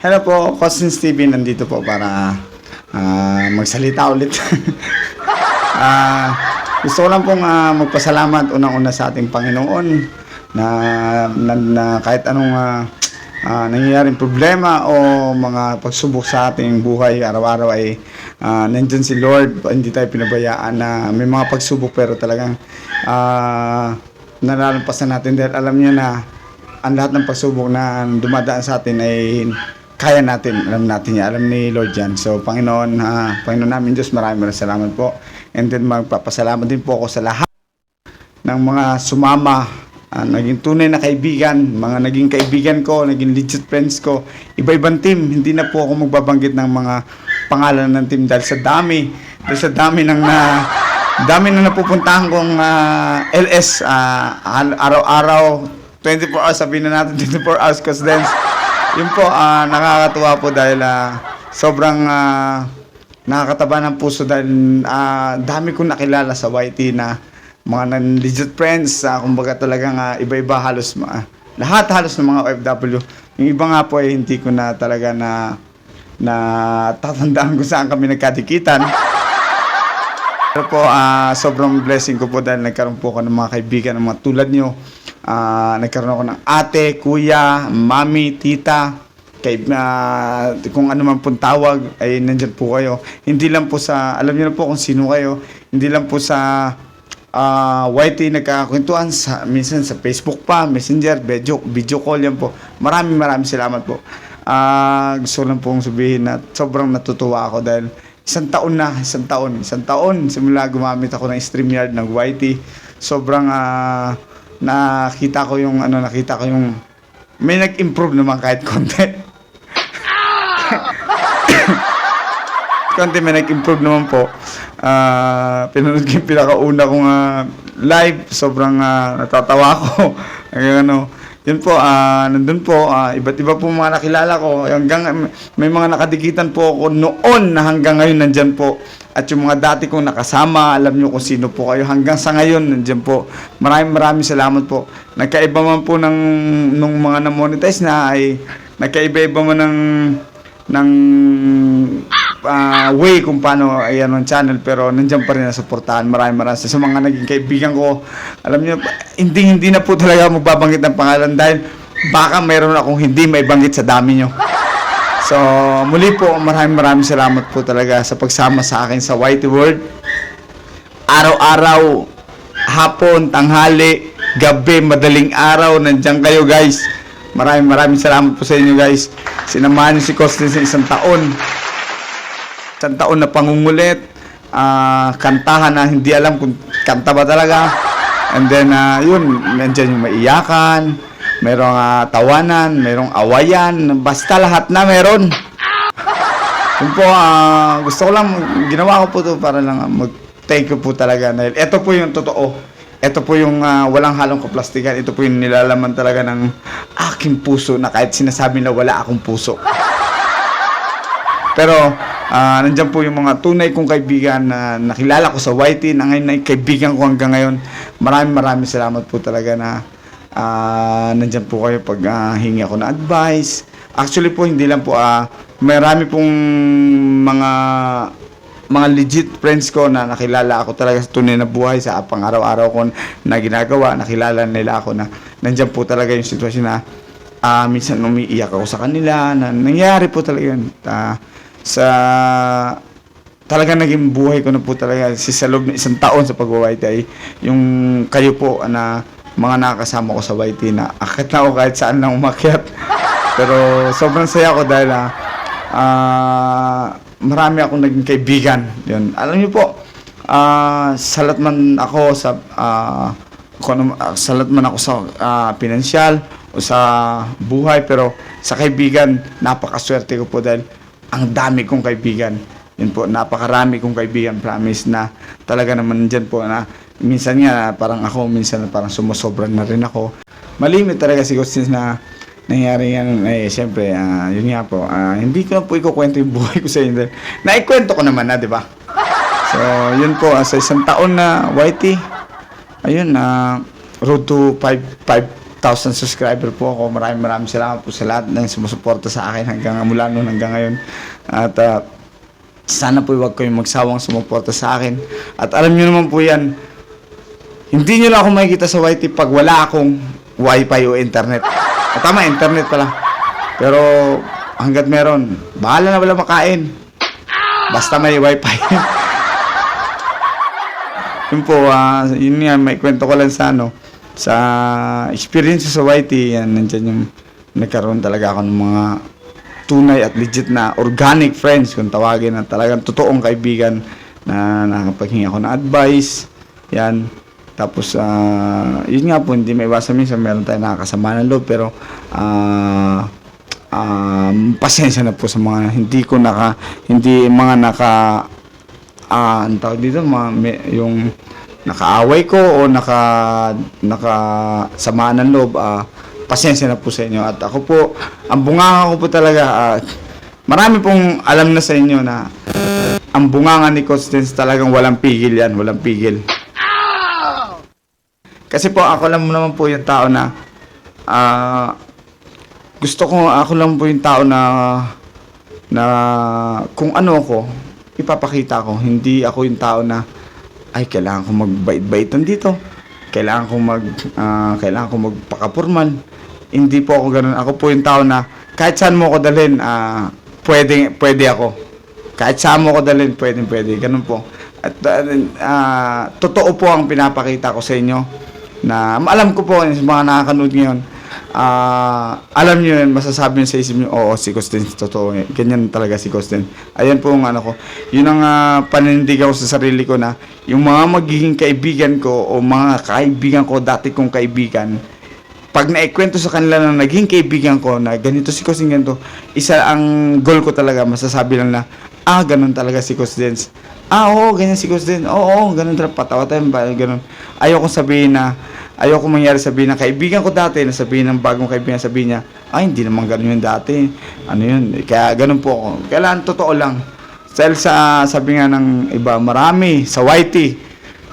Hello po, Cousins TV nandito po para ah, magsalita ulit. Ah, gusto ko lang pong ah, magpasalamat unang-una sa ating Panginoon na, na, na kahit anong ah, ah, nangyayaring problema o mga pagsubok sa ating buhay araw-araw ay ah, nandyan si Lord, hindi tayo pinabayaan na may mga pagsubok pero talagang ah, nalalampasan natin. Dahil alam niya na ang lahat ng pagsubok na dumadaan sa atin ay kaya natin, alam natin yan, alam ni Lord yan. So, Panginoon, ah, Panginoon namin Diyos, maraming maraming salamat po. And then, magpapasalamat din po ako sa lahat ng mga sumama, ah, naging tunay na kaibigan, mga naging kaibigan ko, naging legit friends ko, iba-ibang team, hindi na po ako magbabanggit ng mga pangalan ng team dahil sa dami, dahil sa dami ng na, dami na napupuntahan kong ah, LS ah, al- araw-araw, 24 hours, sabihin na natin 24 hours cause then, yun po, ah, nakakatuwa po dahil ah, sobrang ah, nakakataba ng puso dahil ah, dami kong nakilala sa YT na mga legit friends, ah, kumbaga talagang ah, iba-iba halos, ma- lahat halos ng mga OFW. Yung iba nga po ay hindi ko na talaga na na tatandaan kung saan kami nagkadikitan. Pero po, ah, sobrang blessing ko po dahil nagkaroon po ako ng mga kaibigan ng mga tulad nyo. Ah, nagkaroon ako ng ate, kuya, mami, tita, kay, ah, kung ano man pong tawag, ay nandyan po kayo. Hindi lang po sa, alam niyo na po kung sino kayo, hindi lang po sa ah YT nagkakwentuhan sa, minsan sa Facebook pa, Messenger, video, video call yan po. Maraming maraming salamat po. Ah, gusto lang pong sabihin na sobrang natutuwa ako dahil isang taon na, isang taon, isang taon simula gumamit ako ng StreamYard ng YT. Sobrang ah, nakita ko yung ano, nakita ko yung may nag-improve naman kahit konti. konti may nag-improve naman po. Ah, pinanood ko yung pinakauna kong ah, live. Sobrang ah, natatawa. Hanggang ano, yun po, ah, nandun po, ah, iba't iba po mga nakilala ko. Hanggang, may mga nakadikitan po ako noon na hanggang ngayon nandyan po. At yung mga dati kong nakasama, alam nyo kung sino po kayo. Hanggang sa ngayon, nandyan po. Maraming maraming salamat po. Nagkaiba man po ng nung mga na-monetize na ay nagkaiba-iba man ng ng ah, way kung paano ayan ang channel pero nandiyan pa rin na suportahan maraming maraming sa mga naging kaibigan ko alam niyo hindi hindi na po talaga magbabanggit ng pangalan dahil baka mayroon akong hindi may banggit sa dami nyo so muli po maraming maraming salamat po talaga sa pagsama sa akin sa Whitey World araw-araw hapon, tanghali, gabi, madaling araw, nandiyan kayo guys. Maraming maraming salamat po sa inyo guys. Sinamahan niyo si Costin sa isang taon. Isang taon na pangungulit, ah, kantahan na hindi alam kung kanta ba talaga. And then, ah, yun, nandiyan yung maiyakan, merong ah, tawanan, merong awayan, basta lahat na meron. Yun po, ah, gusto ko lang, ginawa ko po to para lang mag-thank you po talaga. Dahil ito po yung totoo. Ito po yung ah, walang halong kaplastikan. Ito po yung nilalaman talaga ng aking puso na kahit sinasabi na wala akong puso. Pero, ah, nandyan po yung mga tunay kong kaibigan na nakilala ko sa YT na ngayon ay kaibigan ko hanggang ngayon. Maraming maraming salamat po talaga na ah, nandyan po kayo pag ah, hingi ako ng advice. Actually po, hindi lang po, ah, marami pong mga mga legit friends ko na nakilala ako talaga sa tunay na buhay sa pang araw-araw ko na ginagawa, nakilala nila ako na nandyan po talaga yung sitwasyon na ah, minsan umiiyak ako sa kanila na nangyari po talaga yun. Ah, sa talaga naging buhay ko na po talaga si sa loob ng isang taon sa pag-YT ay yung kayo po na mga nakakasama ko sa YT na akit na ako kahit saan lang umakyat. Pero sobrang saya ko dahil ah, ah, marami akong naging kaibigan. Yun. Alam niyo po, ah, salat man ako sa ah, kung ano, ah, salat man ako sa ah, pinansyal sa buhay pero sa kaibigan napakaswerte ko po dahil ang dami kong kaibigan. Yun po, napakarami kong kaibigan, promise na talaga naman dyan po na minsan nga parang ako, minsan parang sumusobra na rin ako. Malimit talaga siguro since na nangyari yan, eh, siyempre, ah, yun nga po, ah, hindi ko po ikukwento yung buhay ko sa inyo. Naikwento ko naman na, di ba? So, yun po, ah, sa isang taon na YT, ayun, na road to 5, 5, 1,000 subscriber po ako. Maraming maraming salamat po sa lahat ng sumusuporta sa akin hanggang mula noon hanggang ngayon. At ah, sana po huwag kayong magsawang sumuporta sa akin. At alam niyo naman po yan, hindi niyo lang ako makikita sa YT pag wala akong wifi o internet. At tama, internet pala. Pero hanggat meron, bahala na wala makain. Basta may wifi. yun po, ah, yun nga, may kwento ko lang sa ano, sa experience sa YT, yan, nandyan yung nagkaroon talaga ako ng mga tunay at legit na organic friends kung tawagin na talagang totoong kaibigan na nakapaghingi ako ng advice. Yan. Tapos, ah, yun nga po, hindi may iwasan minsan meron tayong nakakasama ng loob, pero, ah, um, pasensya na po sa mga hindi ko naka, hindi mga naka, ah, ang tawag dito, mga, may- yung nakaaway ko o naka, naka sama ng loob, ah, pasensya na po sa inyo. At ako po, ang bunganga ko po talaga, ah, marami pong alam na sa inyo na ang bunganga ni Dens talagang walang pigil yan, walang pigil. Kasi po ako lang naman po yung tao na ah, gusto ko ako lang po yung tao na na kung ano ako ipapakita ko hindi ako yung tao na ay kailangan ko magbait-baitan dito. Kailangan ko mag ah, kailangan ko magpakapurman hindi po ako ganun. Ako po yung tao na kahit saan mo ako dalhin ah, pwede pwede ako. Kahit saan mo ako dalhin pwede pwede. Ganun po. At ah, ah, totoo po ang pinapakita ko sa inyo na alam ko po sa mga nakakanood ngayon ah alam niyo yun masasabi niyo sa isip niyo oo si Costin totoo ganyan talaga si Costin. Ayan po ang ano ko. Yun ang uh, paninindigan ko sa sarili ko na yung mga magiging kaibigan ko o mga kaibigan ko dati kong kaibigan pag naikwento sa kanila na naging kaibigan ko na ganito si Costin ganito isa ang goal ko talaga masasabi lang na ah ganun talaga si Costin. Ah oo ganyan si Costin. Oo, oo ganun talaga patawa tayo ganun. Ayoko sabihin na ayoko mangyari sabihin ng kaibigan ko dati na sabihin ng bagong kaibigan sabihin niya ay hindi naman ganun yun dati. Ano yun? Kaya ganun po ako. Kailangan totoo lang. Dahil sa sabi nga ng iba marami sa YT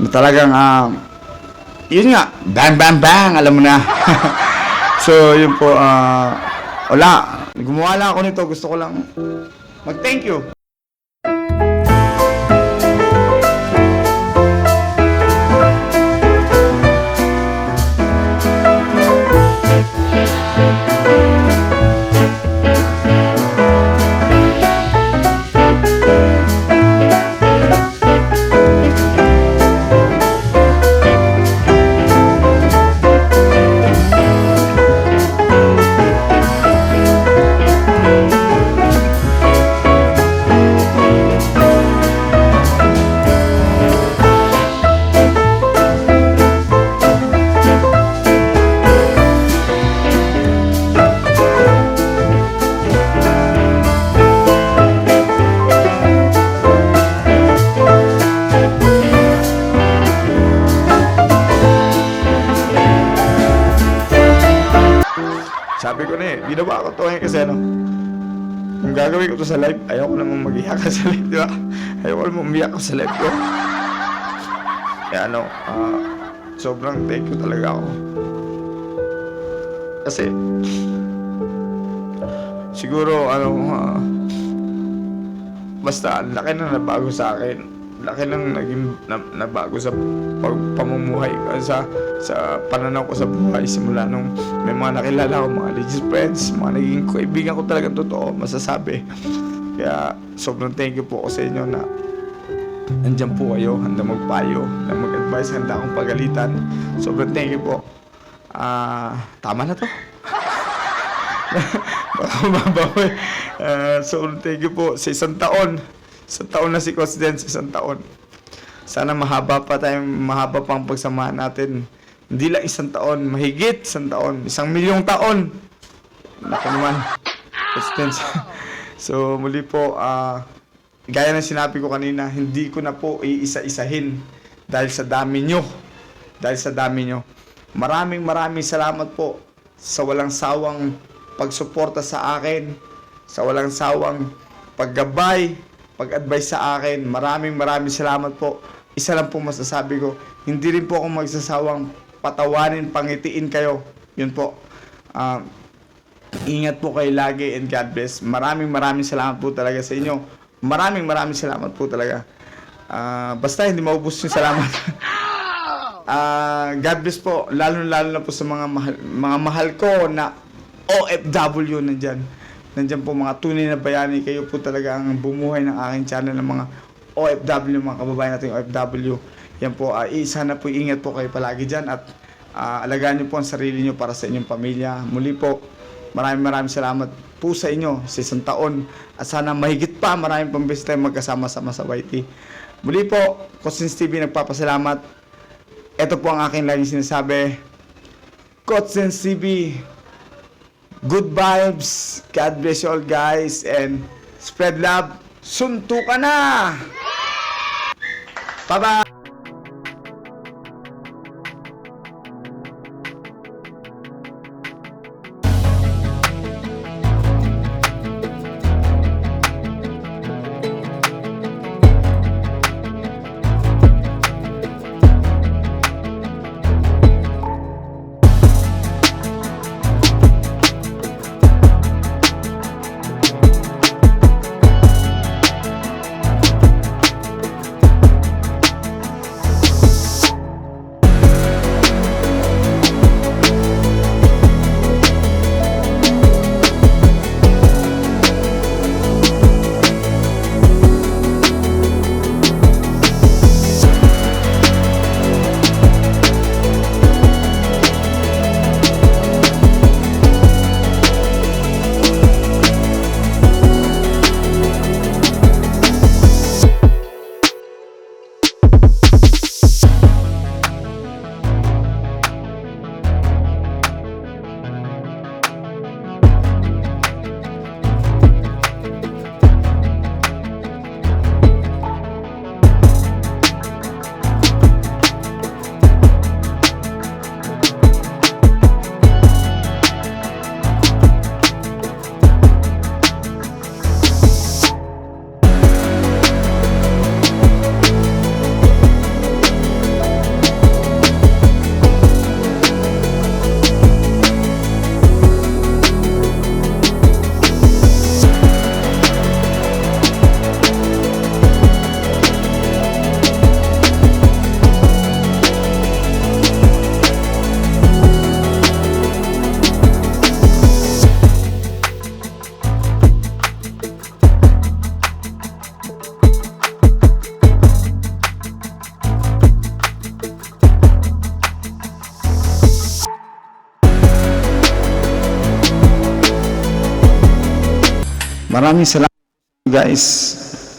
na talagang ah, yun nga bang bang bang alam mo na. So yun po ah, wala. Gumawa lang ako nito. Gusto ko lang mag thank you kung gagawin ko to sa live, ayaw ko namang mag-iyak sa live, di ba? Ayaw ko namang umiyak sa live ko. Kaya ano, ah, sobrang thank you talaga ako. Kasi, siguro, ano, ah, basta, laki na nabago sa akin. Laki nang naging na, nabago sa pag, pamumuhay ko, sa, sa pananaw ko sa buhay simula nung may mga nakilala ko, mga legit friends, mga naging kaibigan ko talagang totoo, masasabi. Kaya sobrang thank you po ako sa inyo na nandyan po kayo, handa magpayo, handa mag-advise, handa akong pagalitan. Sobrang thank you po. Ah, tama na to. Baka mabawi. Ah, sobrang thank you po sa isang taon. Isang taon na si Coach Den, sa isang taon. Sana mahaba pa tayo, mahaba pa ang pagsamahan natin. Hindi lang isang taon, mahigit isang taon, isang milyong taon. Naku naman. Coach Den. so, muli po, ah, gaya ng sinabi ko kanina, hindi ko na po iisa-isahin dahil sa dami nyo. Dahil sa dami nyo. Maraming maraming salamat po sa walang sawang pagsuporta sa akin, sa walang sawang paggabay, pag-advise sa akin. Maraming maraming salamat po. Isa lang po masasabi ko, hindi rin po ako magsasawang patawanin, pangitiin kayo Yun po. Ah, ingat po kayo lagi and God bless. Maraming maraming salamat po talaga sa inyo. Maraming maraming salamat po talaga. Ah, basta hindi maubos yung salamat. Ah, God bless po. Lalo lalo na po sa mga mahal, mga mahal ko na OFW nandyan. Nandyan po mga tunay na bayani. Kayo po talaga ang bumuhay ng aking channel ng mga OFW, mga kababayan nating OFW. Yan po, i- sana po ingat po kayo palagi dyan at ah, alagaan niyo po ang sarili niyo para sa inyong pamilya. Muli po, maraming maraming salamat po sa inyo sa isang taon at sana mahigit pa maraming pang beses tayo magkasama-sama sa YT. Muli po, Cousins TV nagpapasalamat. Ito po ang aking laging sinasabi. Cousins TV, good vibes. God bless you all guys and spread love. Sunto ka na! Bye-bye! Maraming salamat guys.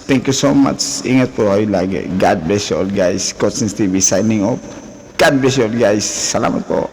Thank you so much. Ingat po kayo lagi. God bless you all guys. Coach TV signing off. God bless you all guys. Salamat po.